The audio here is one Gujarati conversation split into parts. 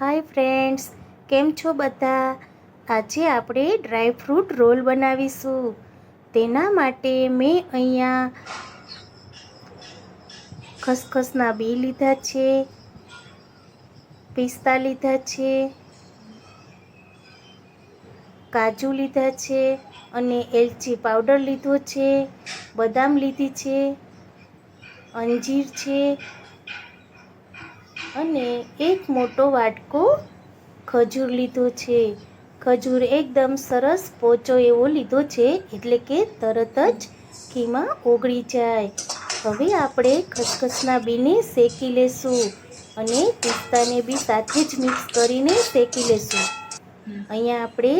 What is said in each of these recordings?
હાય ફ્રેન્ડ્સ, કેમ છો બધા? આજે આપણે ડ્રાય ફ્રૂટ રોલ બનાવીશું. તેના માટે મેં અહીંયા ખસખસના બી લીધા છે, પિસ્તા લીધા છે, કાજુ લીધા છે અને એલચી પાવડર લીધો છે, બદામ લીધી છે, અંજીર છે અને એક મોટો વાટકો ખજૂર લીધો છે. ખજૂર એકદમ સરસ પોચો એવો લીધો છે, એટલે કે તરત જ ઘીમાં ઓગળી જાય. હવે આપણે ખસખસના બીને શેકી લેશું અને પિસ્તાને બી સાથે જ મિક્સ કરીને શેકી લેશું. અહીંયા આપણે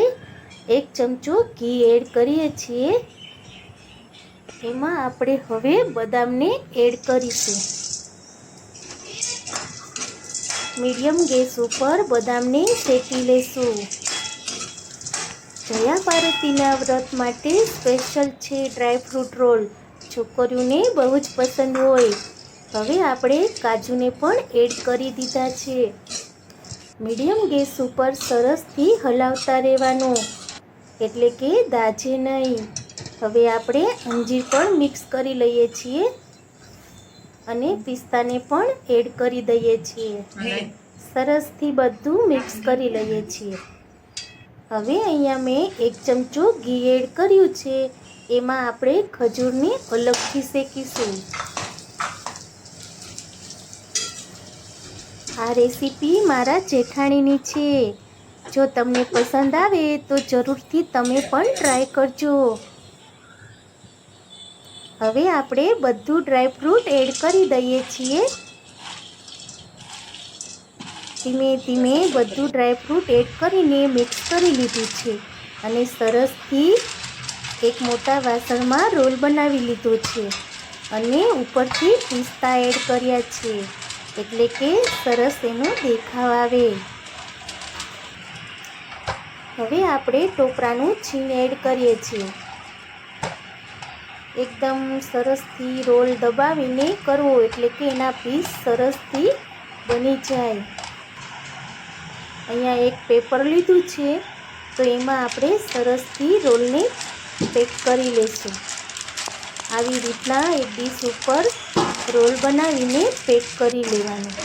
એક ચમચો ઘી એડ કરીએ છીએ. એમાં આપણે હવે બદામને એડ કરીશું. મીડિયમ ગેસ ઉપર બદામને શેકી લેશું. જયા પાર્વતીના વ્રત માટે સ્પેશિયલ છે ડ્રાયફ્રૂટ રોલ. છોકરીઓને બહુ જ પસંદ હોય. હવે આપણે કાજુને પણ એડ કરી દીધા છે. મીડિયમ ગેસ ઉપર સરસથી હલાવતા રહેવાનું. એટલે કે દાજે નહીં. હવે આપણે અંજીર પણ મિક્સ કરી લઈએ છીએ. અને પિસ્તાને પણ એડ કરી દઈએ છીએ. સરસથી બધું મિક્સ કરી લઈએ છીએ. હવે અહીંયા મેં એક ચમચો ઘી એડ કર્યું છે. એમાં આપણે ખજૂરને અલગથી શેકીશું. આ રેસીપી મારા જેઠાણીની છે. જો તમને પસંદ આવે તો જરૂરથી તમે પણ ટ્રાય કરજો. હવે આપણે બધું ડ્રાયફ્રૂટ એડ કરી દઈએ છીએ. ધીમે ધીમે બધું ડ્રાયફ્રૂટ એડ કરીને મિક્સ કરી લીધું છે. અને સરસથી એક મોટા વાસણમાં રોલ બનાવી લીધો છે. અને ઉપરથી પિસ્તા એડ કર્યા છે. એટલે કે સરસ એનો દેખાવ આવે. હવે આપણે ટોપરાનું છીણ એડ કરીએ છીએ. એકદમ સરસથી રોલ દબાવીને કરવો એટલે કે એના પીસ સરસથી બની જાય. અહીંયા એક પેપર લીધું છે. તો એમાં આપણે સરસથી રોલને પેક કરી લઈશું આવી રીતના એક ડીશ ઉપર રોલ બનાવીને પેક કરી લેવાનું.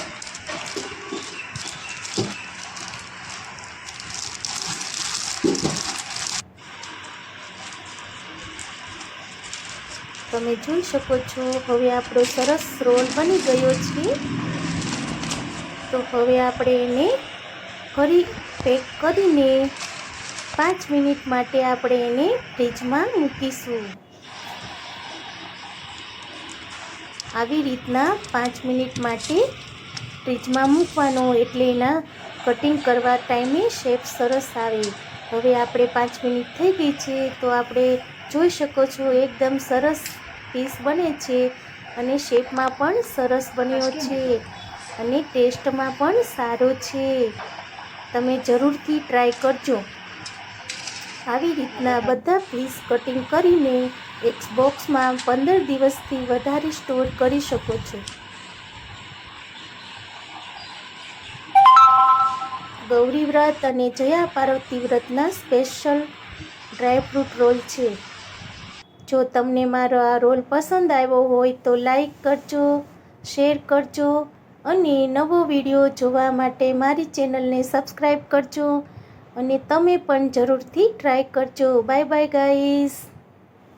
તમે જોઈ શકો છો, હવે આપણો સરસ રોલ બની ગયો છે. તો હવે આપણે એને ફરી પેક કરીને પાંચ મિનિટ માટે આપણે એને ફ્રીજમાં મૂકીશું. આવી રીતના પાંચ મિનિટ માટે ફ્રીજમાં મૂકવાનો એટલે એના કટિંગ કરવા ટાઈમે શેપ સરસ આવે. હવે આપણે પાંચ મિનિટ થઈ ગઈ છે તો આપણે જોઈ શકો છો એકદમ સરસ પીસ બને છે અને શેપમાં પણ સરસ બન્યો છે અને ટેસ્ટમાં પણ સારો છે. તમે જરૂરથી ટ્રાય કરજો. આવી રીતના બધા પીસ કટિંગ કરીને એક બોક્સમાં પંદર દિવસથી વધારે સ્ટોર કરી શકો છો. ગૌરી વ્રત અને જયા પાર્વતી વ્રતના સ્પેશિયલ ડ્રાયફ્રૂટ રોલ છે. જો તમને મારો આ રોલ પસંદ આવ્યો હોય તો લાઈક કરજો શેર કરજો અને નવો વીડિયો જોવા માટે મારી ચેનલને સબસ્ક્રાઈબ કરજો અને તમે પણ જરૂરથી ટ્રાય કરજો. Bye bye guys.